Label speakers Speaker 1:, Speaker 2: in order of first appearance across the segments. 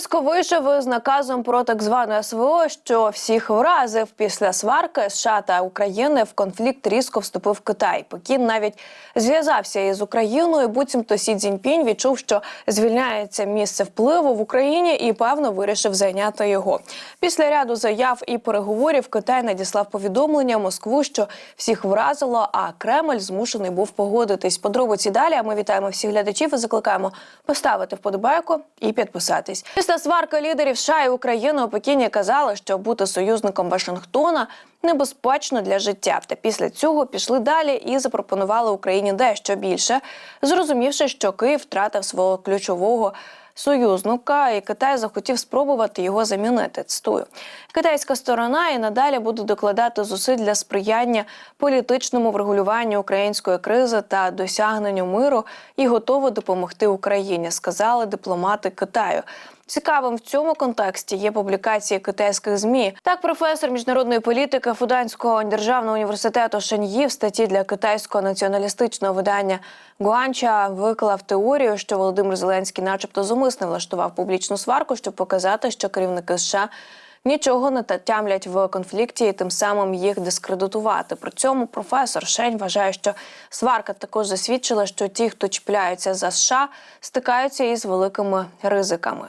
Speaker 1: Різко вийшов з наказом про так зване СВО, що всіх вразив після сварки США та України в конфлікт різко вступив Китай. Пекін навіть зв'язався із Україною. Буцімто Сі Цзіньпінь відчув, що звільняється місце впливу в Україні і певно вирішив зайняти його. Після ряду заяв і переговорів Китай надіслав повідомлення Москву, що всіх вразило, а Кремль змушений був погодитись. Подробиці далі. А ми вітаємо всіх глядачів і закликаємо поставити вподобайку і підписатись. Після сварки лідерів США і України у Пекіні казали, що бути союзником Вашингтона небезпечно для життя. Та після цього пішли далі і запропонували Україні дещо більше, зрозумівши, що Київ втратив свого ключового. Союзника і Китай захотів спробувати його замінити. Цитую. китайська сторона і надалі буде докладати зусиль для сприяння політичному врегулюванню української кризи та досягненню миру і готова допомогти Україні, сказали дипломати Китаю. Цікавим в цьому контексті є публікації китайських змі. Так, професор міжнародної політики Фуданського державного університету Шеньї в статті для китайського націоналістичного видання Гуанча виклав теорію, що Володимир Зеленський, начебто, зумисне влаштував публічну сварку, щоб показати, що керівники США. Нічого не тямлять в конфлікті і тим самим їх дискредитувати. При цьому професор Шень вважає, що сварка також засвідчила, що ті, хто чіпляються за США, стикаються із великими ризиками.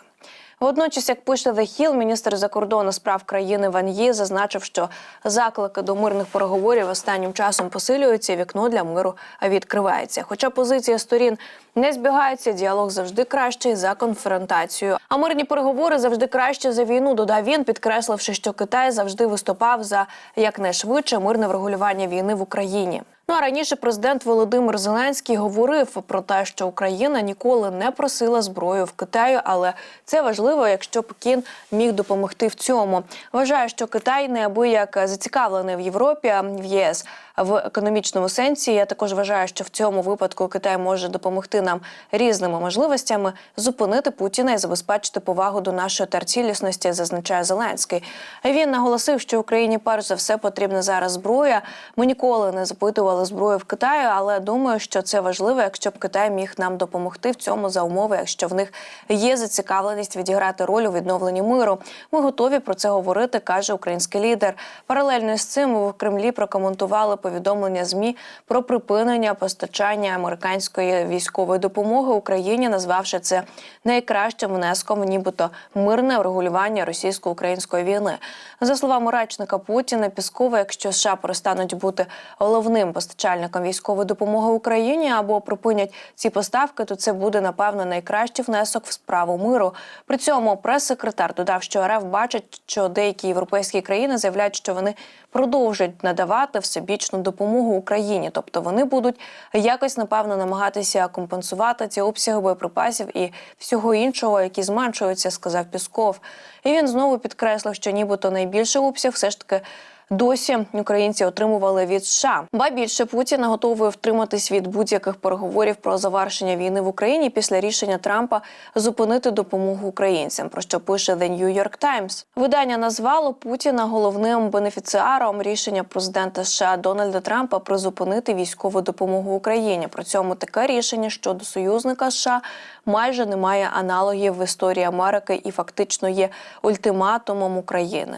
Speaker 1: Водночас, як пише The Hill, міністр закордонних справ країни Ван Ї зазначив, що заклики до мирних переговорів останнім часом посилюються. і Вікно для миру відкривається. Хоча позиція сторін не збігаються, діалог завжди кращий за конфронтацію. А мирні переговори завжди краще за війну. Додав він, підкресливши, що Китай завжди виступав за якнайшвидше мирне врегулювання війни в Україні. Ну а раніше президент Володимир Зеленський говорив про те, що Україна ніколи не просила зброю в Китаю, але це важливо, якщо Пекін міг допомогти в цьому. Вважаю, що Китай неабияк зацікавлений в Європі в ЄС в економічному сенсі. Я також вважаю, що в цьому випадку Китай може допомогти нам різними можливостями зупинити Путіна і забезпечити повагу до нашої терцілісності, зазначає Зеленський. Він наголосив, що Україні перш за все потрібна зараз зброя. Ми ніколи не запитували зброю в Китаю, але думаю, що це важливо, якщо б Китай міг нам допомогти в цьому за умови, якщо в них є зацікавленість відіграти роль у відновленні миру. Ми готові про це говорити, каже український лідер. Паралельно з цим в Кремлі прокоментували повідомлення змі про припинення постачання американської військової допомоги Україні, назвавши це найкращим внеском, нібито мирне врегулювання російсько-української війни. За словами речника Путіна, Піскова, якщо США перестануть бути головним постачальником військової допомоги Україні або припинять ці поставки, то це буде напевно найкращий внесок в справу миру. При цьому прес-секретар додав, що РФ бачить, що деякі європейські країни заявляють, що вони продовжують надавати всебічну допомогу Україні, тобто вони будуть якось напевно намагатися компенсувати ці обсяги боєприпасів і всього іншого, які зменшуються, сказав Пісков. І він знову підкреслив, що нібито найбільший обсяг все ж таки досі українці отримували від США. Ба більше Путіна готовий втриматись від будь-яких переговорів про завершення війни в Україні після рішення Трампа зупинити допомогу українцям. Про що пише The New York Times. Видання назвало Путіна головним бенефіціаром рішення президента США Дональда Трампа призупинити військову допомогу Україні. При цьому таке рішення щодо союзника США майже не має аналогів в історії Америки і фактично є ультиматумом України.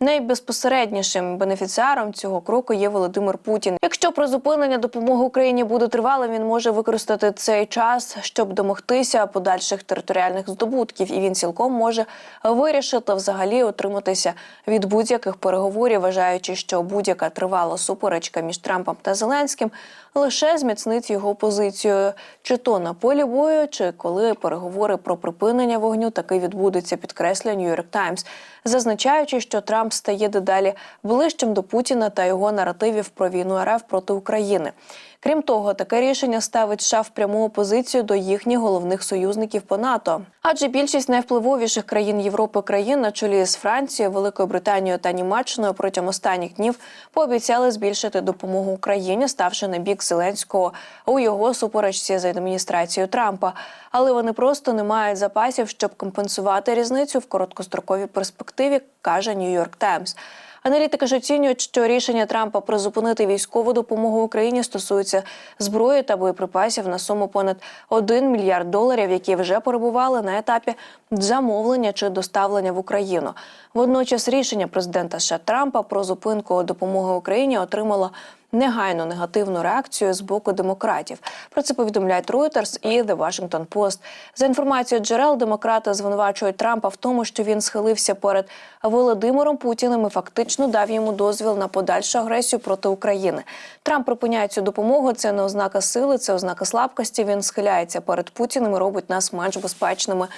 Speaker 1: Найбезпосереднішим бенефіціаром цього кроку є Володимир Путін. Якщо призупинення допомоги Україні буде тривалим, він може використати цей час, щоб домогтися подальших територіальних здобутків, і він цілком може вирішити взагалі отриматися від будь-яких переговорів, вважаючи, що будь-яка тривала суперечка між Трампом та Зеленським лише зміцнить його позицію, чи то на полі бою, чи коли переговори про припинення вогню таки відбудуться, підкреслює York Times, зазначаючи, що Трамп стає дедалі ближчим до Путіна та його наративів про війну РФ проти України. Крім того, таке рішення ставить США в пряму опозицію до їхніх головних союзників по НАТО. Адже більшість найвпливовіших країн Європи країн на чолі з Францією, Великою Британією та Німеччиною протягом останніх днів пообіцяли збільшити допомогу Україні, ставши на бік Зеленського у його суперечці з адміністрацією Трампа. Але вони просто не мають запасів, щоб компенсувати різницю в короткостроковій перспективі, каже York Times. Аналітики ж оцінюють, що рішення Трампа призупинити військову допомогу Україні стосується зброї та боєприпасів на суму понад 1 мільярд доларів, які вже перебували на етапі замовлення чи доставлення в Україну. Водночас рішення президента США Трампа про зупинку допомоги Україні отримало негайну негативну реакцію з боку демократів. Про це повідомляють Reuters і The Washington Post. За інформацією джерел, демократи звинувачують Трампа в тому, що він схилився перед Володимиром Путіним і фактично дав йому дозвіл на подальшу агресію проти України. Трамп припиняє цю допомогу. Це не ознака сили, це ознака слабкості. Він схиляється перед Путіним і робить нас менш безпечними.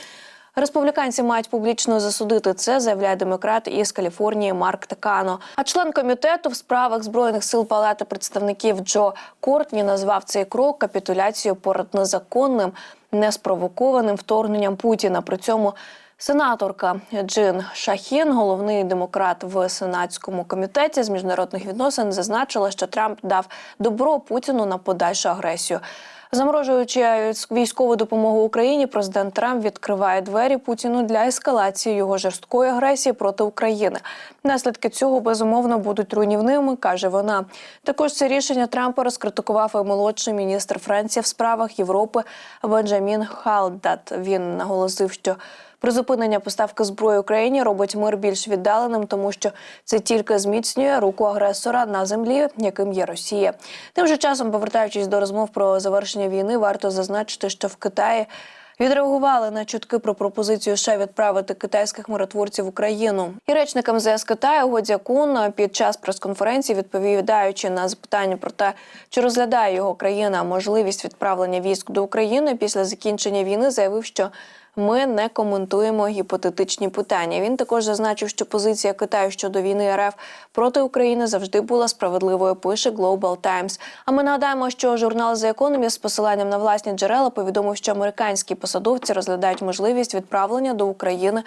Speaker 1: Республіканці мають публічно засудити це, заявляє демократ із Каліфорнії Марк Текано. А член комітету в справах збройних сил Палати представників Джо Кортні назвав цей крок капітуляцією порад незаконним, неспровокованим вторгненням Путіна. При цьому Сенаторка Джин Шахін, головний демократ в сенатському комітеті з міжнародних відносин, зазначила, що Трамп дав добро Путіну на подальшу агресію. Заморожуючи військову допомогу Україні, президент Трамп відкриває двері Путіну для ескалації його жорсткої агресії проти України. Наслідки цього безумовно будуть руйнівними, каже вона. Також це рішення Трампа розкритикував і молодший міністр Франції в справах Європи Бенджамін Халдат. Він наголосив, що Призупинення поставки зброї Україні робить мир більш віддаленим, тому що це тільки зміцнює руку агресора на землі, яким є Росія. Тим же часом, повертаючись до розмов про завершення війни, варто зазначити, що в Китаї. Відреагували на чутки про пропозицію ще відправити китайських миротворців в Україну. І речник МЗС Китаю Годзякун під час прес-конференції, відповідаючи на запитання про те, чи розглядає його країна можливість відправлення військ до України після закінчення війни, заявив, що ми не коментуємо гіпотетичні питання. Він також зазначив, що позиція Китаю щодо війни РФ проти України завжди була справедливою. Пише Global Times. А ми нагадаємо, що журнал The Economist з посиланням на власні джерела повідомив, що американські посадовці розглядають можливість відправлення до України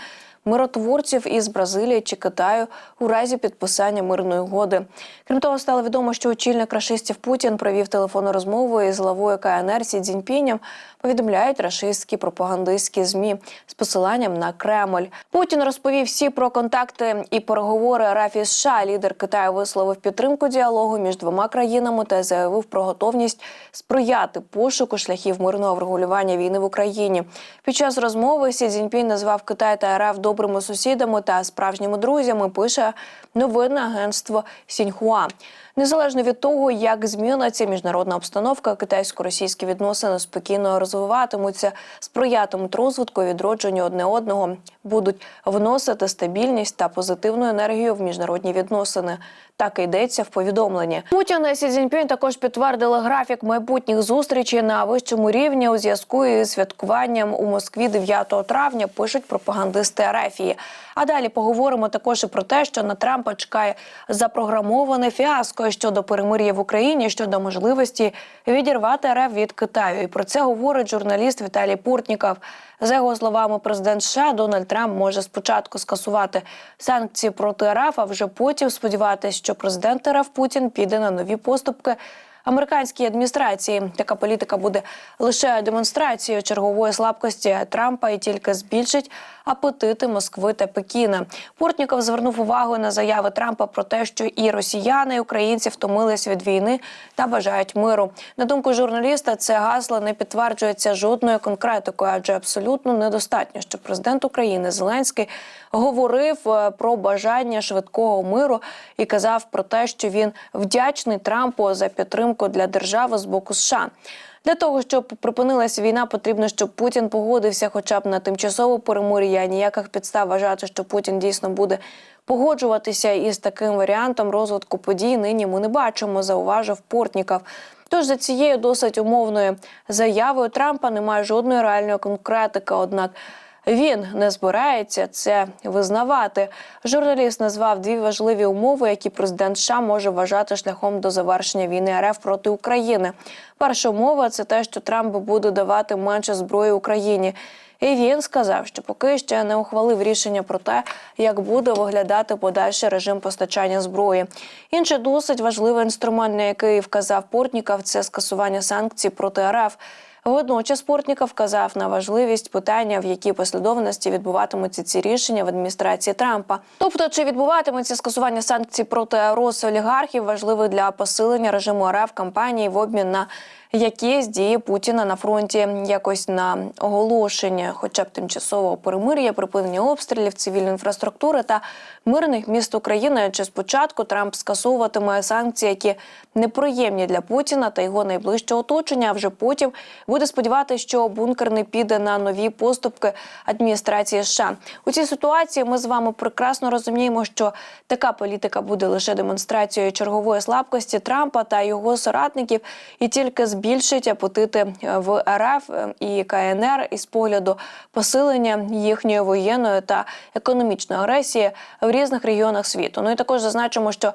Speaker 1: миротворців із Бразилії чи Китаю у разі підписання мирної угоди. Крім того, стало відомо, що очільник рашистів Путін провів телефонну розмову із главою КНР Сі Цзіньпінем, Повідомляють рашистські пропагандистські змі з посиланням на Кремль. Путін розповів всі про контакти і переговори РФ США. Лідер Китаю висловив підтримку діалогу між двома країнами та заявив про готовність сприяти пошуку шляхів мирного врегулювання війни в Україні. Під час розмови Сі Цзіньпінь назвав Китай та РФ добрими сусідами та справжніми друзями. Пише новинне агентство Сіньхуа. Незалежно від того, як зміниться міжнародна обстановка, китайсько-російські відносини спокійно розвиватимуться, сприятимуть розвитку, і відродженню одне одного, будуть вносити стабільність та позитивну енергію в міжнародні відносини. Так і йдеться в повідомленні. Путін і Сі Цзіньпінь також підтвердили графік майбутніх зустрічей на вищому рівні у зв'язку із святкуванням у Москві 9 травня. Пишуть пропагандисти Арефії. А далі поговоримо також і про те, що на Трампа чекає запрограмоване фіаско щодо перемир'я в Україні щодо можливості відірвати РФ від Китаю. І про це говорить журналіст Віталій Портніков. За його словами, президент США Дональд Трамп може спочатку скасувати санкції проти РФ, а вже потім сподіватися, що президент РФ Путін піде на нові поступки. Американській адміністрації така політика буде лише демонстрацією чергової слабкості Трампа і тільки збільшить апетити Москви та Пекіна. Портніков звернув увагу на заяви Трампа про те, що і росіяни, і українці втомились від війни та бажають миру. На думку журналіста, це гасло не підтверджується жодною конкретикою, адже абсолютно недостатньо, що президент України Зеленський говорив е, про бажання швидкого миру і казав про те, що він вдячний Трампу за підтримку для держави з боку США. Для того щоб припинилася війна, потрібно, щоб Путін погодився, хоча б на тимчасове перемир'я. Ніяких підстав вважати, що Путін дійсно буде погоджуватися із таким варіантом розвитку подій. Нині ми не бачимо, зауважив Портніков. Тож за цією досить умовною заявою Трампа немає жодної реальної конкретики. Однак він не збирається це визнавати. Журналіст назвав дві важливі умови, які президент США може вважати шляхом до завершення війни РФ проти України. Перша умова це те, що Трамп буде давати менше зброї Україні. І він сказав, що поки ще не ухвалив рішення про те, як буде виглядати подальший режим постачання зброї. Інший досить важливий інструмент, на який вказав Портніков, це скасування санкцій проти РФ. Водночас Портніков вказав на важливість питання, в якій послідовності відбуватимуться ці рішення в адміністрації Трампа. Тобто, чи відбуватиметься скасування санкцій проти Росолігархів, важливих для посилення режиму РФ кампанії в обмін на якісь дії Путіна на фронті, якось на оголошення, хоча б тимчасового перемир'я, припинення обстрілів цивільної інфраструктури та мирних міст України. Чи спочатку Трамп скасовуватиме санкції, які неприємні для Путіна та його найближчого оточення, а вже потім буде сподіватися, що бункер не піде на нові поступки адміністрації США. У цій ситуації ми з вами прекрасно розуміємо, що така політика буде лише демонстрацією чергової слабкості Трампа та його соратників, і тільки збільшить апетити в РФ і КНР із погляду посилення їхньої воєнної та економічної агресії в різних регіонах світу. Ну і також зазначимо, що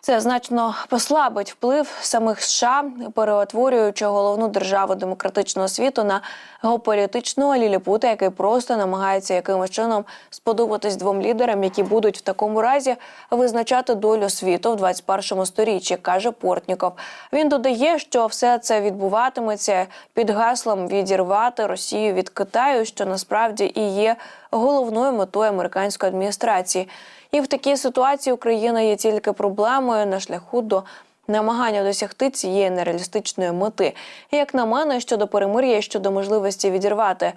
Speaker 1: це значно послабить вплив самих США, переутворюючи головну державу демократичного світу на геополітичного ліліпута, який просто намагається якимось чином сподобатись двом лідерам, які будуть в такому разі визначати долю світу в 21 сторіччі, каже Портніков. Він додає, що все це відбуватиметься під гаслом відірвати Росію від Китаю, що насправді і є головною метою американської адміністрації. І в такій ситуації Україна є тільки проблемою на шляху до намагання досягти цієї нереалістичної мети. І, Як на мене, щодо перемир'я, щодо можливості відірвати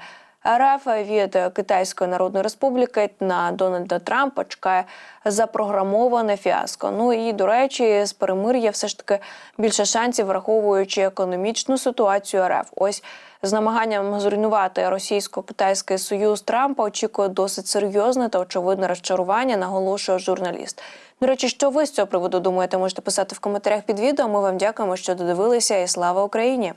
Speaker 1: РФ від Китайської Народної Республіки на Дональда Трампа чекає запрограмоване фіаско. Ну і до речі, з перемир'я все ж таки більше шансів, враховуючи економічну ситуацію РФ. Ось з намаганням зруйнувати російсько-китайський союз Трампа очікує досить серйозне та очевидне розчарування, наголошує журналіст. До речі, що ви з цього приводу думаєте, можете писати в коментарях під відео. Ми вам дякуємо, що додивилися, і слава Україні!